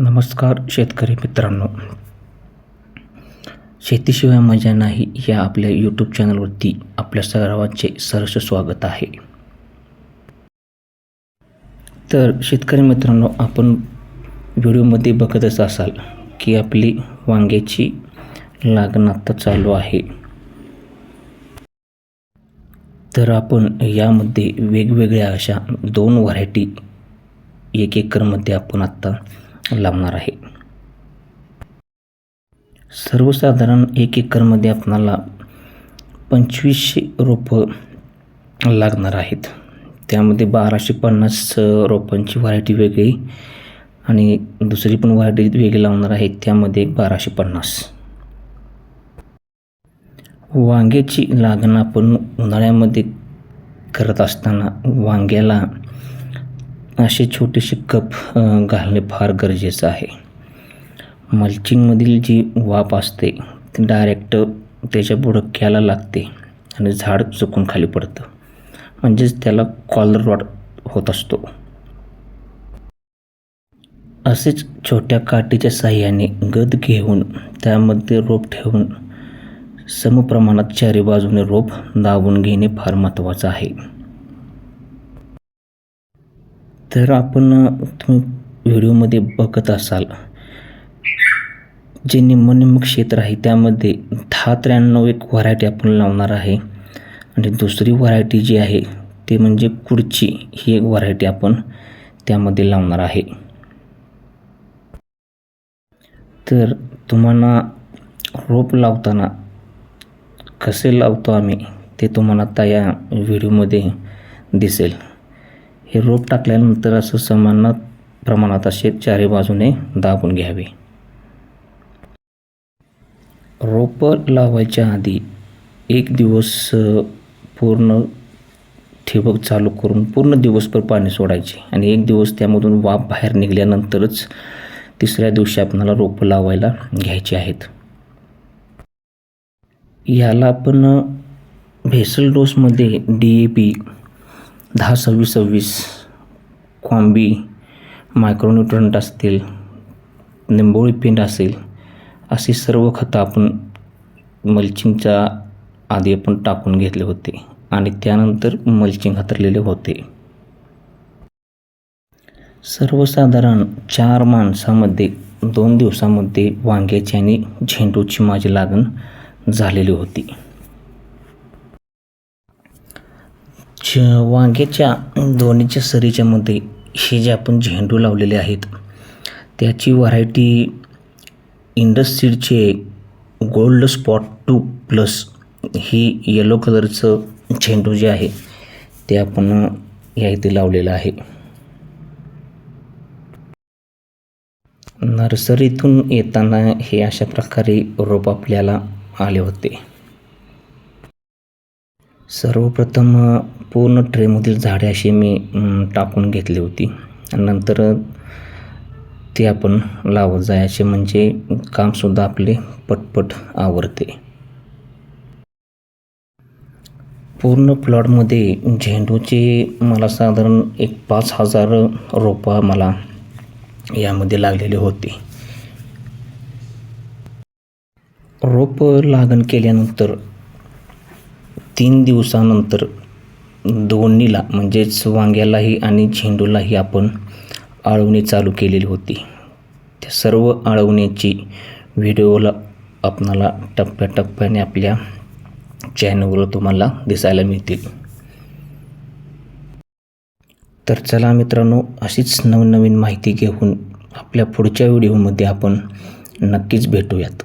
नमस्कार शेतकरी मित्रांनो. शेतीशिवाय मजा नाही या आपल्या यूट्यूब चॅनलवरती आपल्या सर्वांचे सहर्ष स्वागत आहे. तर शेतकरी मित्रांनो आपण व्हिडिओमध्ये बघतच असाल की आपली वांग्याची लागण आत्ता चालू आहे. तर आपण यामध्ये वेगवेगळ्या अशा दोन व्हरायटी एक एकरमध्ये आपण आत्ता लावणार आहे. सर्वसाधारण एक एकरमध्ये आपणाला पंचवीसशे रोपं लागणार आहेत. त्यामध्ये बाराशे पन्नास रोपांची व्हरायटी वेगळी आणि दुसरी पण व्हरायटी वेगळी लावणार आहे. त्यामध्ये बाराशे पन्नास. वांग्याची लागण आपण उन्हाळ्यामध्ये करत असताना वांग्याला असे छोटेसे कप घालणे फार गरजेचं आहे. मल्चिंगमधील जी वाफ असते ती डायरेक्ट त्याच्या बुडक्याला लागते आणि झाड चुकून खाली पडतं. म्हणजेच त्याला कॉलर रॉड होत असतो. असेच छोट्या काठीच्या साह्याने गद घेऊन त्यामध्ये रोप ठेवून समप्रमाणात चारी बाजूने रोप दाबून घेणे फार महत्त्वाचं आहे. तर आपण तुम्ही व्हिडिओमध्ये बघत असाल जे निम्म क्षेत्र आहे त्यामध्ये दहा त्र्याण्णव एक व्हरायटी आपण लावणार आहे. आणि दुसरी व्हरायटी जी आहे ते म्हणजे कुडची ही एक व्हरायटी आपण त्यामध्ये लावणार आहे. तर तुम्हाला रोप लावताना कसे लावतो आम्ही ते तुम्हाला आता या व्हिडिओमध्ये दिसेल. हे रोप टाकल्यानंतर असं समान प्रमाणात असे चारी बाजूने दाबून घ्यावे. रोपं लावायच्या आधी एक दिवस पूर्ण ठिबक चालू करून पूर्ण दिवसभर पाणी सोडायचे आणि एक दिवस त्यामधून वाफ बाहेर निघाल्यानंतरच तिसऱ्या दिवशी आपणाला रोपं लावायला घ्यायची आहेत. याला आपण भेसल डोसमध्ये डी ए पी दहा सव्वीस सव्वीस कॉम्बी मायक्रोन्युट्रंट असतील निंबोळी पेंड असेल अशी सर्व खतं आपण मल्चिंगच्या आधी आपण टाकून घेतले होते आणि त्यानंतर मल्चिंग हातरलेले होते. सर्वसाधारण चार माणसामध्ये दोन दिवसामध्ये वांग्याची आणि झेंडूची माझी लागण झालेली होती. च वांग्याच्या दोन्हीच्या सरीच्या मध्ये हे जे आपण झेंडू लावलेले आहेत त्याची variety Indus gold spot two plus ही येलो कलरचं झेंडू जे आहे ते आपण या इथे लावलेलं आहे. नर्सरीतून येताना हे अशा प्रकारे रोप आपल्याला आले होते. सर्वप्रथम पूर्ण ट्रेमधील झाडे अशी मी टाकून घेतली होती. नंतर ते आपण लावत जायचे म्हणजे कामसुद्धा आपले पटपट आवरते. पूर्ण प्लॉटमध्ये झेंडूचे मला साधारण एक पाच हजार रोपं मला यामध्ये लागलेले होते. रोप लागण केल्यानंतर तीन दिवसानंतर दोन्हीला म्हणजेच वांग्यालाही आणि झेंडूलाही आपण आळवणी चालू केलेली होती. त्या सर्व आळवण्याची व्हिडिओला आपणाला टप्प्याटप्प्याने आपल्या चॅनलवर तुम्हाला दिसायला मिळतील. तर चला मित्रांनो अशीच नवनवीन माहिती घेऊन आपल्या पुढच्या व्हिडिओमध्ये आपण नक्कीच भेटूयात.